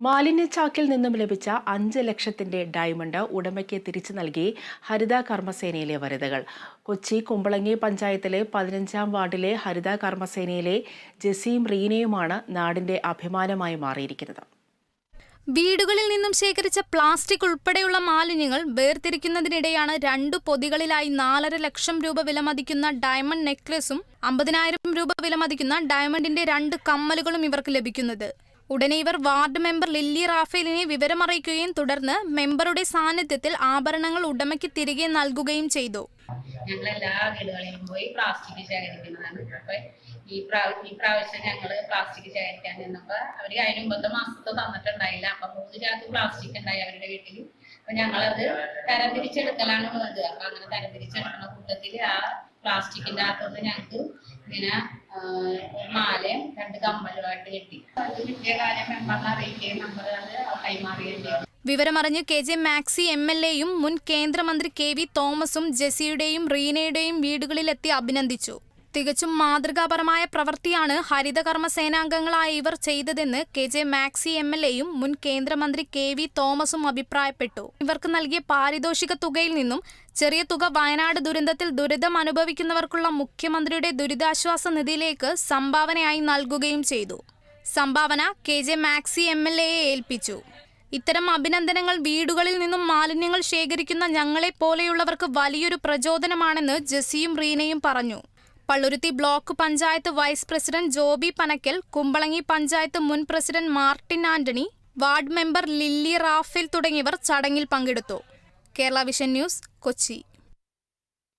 മാലിന്യച്ചാക്കിൽ നിന്നും ലഭിച്ച അഞ്ച് ലക്ഷത്തിന്റെ ഡയമണ്ട് ഉടമയ്ക്ക് തിരിച്ചു നൽകി ഹരിത കർമ്മസേനയിലെ വനിതകൾ. കൊച്ചി കുമ്പളങ്ങി പഞ്ചായത്തിലെ പതിനഞ്ചാം വാർഡിലെ ഹരിത കർമ്മസേനയിലെ ജസീം റീനയുമാണ് നാടിന്റെ അഭിമാനമായി മാറിയിരിക്കുന്നത്. വീടുകളിൽ നിന്നും ശേഖരിച്ച പ്ലാസ്റ്റിക് ഉൾപ്പെടെയുള്ള മാലിന്യങ്ങൾ വേർതിരിക്കുന്നതിനിടെയാണ് രണ്ടു പൊതികളിലായി നാലര ലക്ഷം രൂപ വിലമതിക്കുന്ന ഡയമണ്ട് നെക്ലസും അമ്പതിനായിരം രൂപ വിലമതിക്കുന്ന ഡയമണ്ടിന്റെ രണ്ട് കമ്മലുകളും ഇവർക്ക് ലഭിക്കുന്നത്. ഉടനെ ഇവർ വാർഡ് മെമ്പർ ലില്ലി റാഫേലിനെ വിവരമറിയിക്കുകയും തുടർന്ന് മെമ്പറുടെ സാന്നിധ്യത്തിൽ ആഭരണങ്ങൾ ഉടമയ്ക്ക് തിരികെ നൽകുകയും ചെയ്തു. ഞങ്ങൾ എല്ലാ വീടുകളിലും പോയി പ്ലാസ്റ്റിക് ശേഖരിക്കുന്നതാണ്. അപ്പൊ ഈ പ്രാവ ഈ പ്രാവശ്യം ഞങ്ങൾ പ്ലാസ്റ്റിക് ശേഖരിക്കാൻ നിന്നപ്പോ അവർ അതിന് മുമ്പത്തെ മാസത്തെ തന്നിട്ടുണ്ടായില്ല. അപ്പൊ മൂന്ന് ചാക്ക് പ്ലാസ്റ്റിക് ഉണ്ടായി അവരുടെ വീട്ടിൽ അപ്പൊ ഞങ്ങളത് തരംതിരിച്ചെടുക്കലാണ് വേണ്ടത് അപ്പൊ അങ്ങനെ തരംതിരിച്ചെടുക്കുന്ന കൂട്ടത്തിൽ ആ പ്ലാസ്റ്റിക്കിന്റെ അകത്തുനിന്ന് ഞങ്ങൾക്ക് ഇങ്ങനെ ആ, ഒരു മാലയും രണ്ട് കമ്മലുമായിട്ട് കിട്ടി. വിവരമറിഞ്ഞ് K J Maxi M L എയും മുൻ കേന്ദ്രമന്ത്രി കെ വി തോമസും ജെസിയുടെയും റീനയുടെയും വീടുകളിലെത്തി അഭിനന്ദിച്ചു. തികച്ചും മാതൃകാപരമായ പ്രവൃത്തിയാണ് ഹരിതകർമ്മ സേനാംഗങ്ങളായ ഇവർ ചെയ്തതെന്ന് K J Maxi M L എയും മുൻ കേന്ദ്രമന്ത്രി കെ വി തോമസും അഭിപ്രായപ്പെട്ടു. ഇവർക്ക് നൽകിയ പാരിതോഷിക തുകയിൽ നിന്നും ചെറിയ തുക വയനാട് ദുരന്തത്തിൽ ദുരിതം അനുഭവിക്കുന്നവർക്കുള്ള മുഖ്യമന്ത്രിയുടെ ദുരിതാശ്വാസ നിധിയിലേക്ക് സംഭാവനയായി നൽകുകയും ചെയ്തു. സംഭാവന K J Maxi M L എയെ ഏൽപ്പിച്ചു. ഇത്തരം അഭിനന്ദനങ്ങൾ വീടുകളിൽ നിന്നും മാലിന്യങ്ങൾ ശേഖരിക്കുന്ന ഞങ്ങളെ പോലെയുള്ളവർക്ക് വലിയൊരു പ്രചോദനമാണെന്ന് ജസിയും റീനയും പറഞ്ഞു. Palluruthy block panchayat vice president Joby Panakkal Kumbalangi panchayat മുൻ president Martin Antony ward member Lilly Raphel തുടങ്ങിയവർ ചടങ്ങിൽ പങ്കെടുത്തു. Kerala vision news Kochi.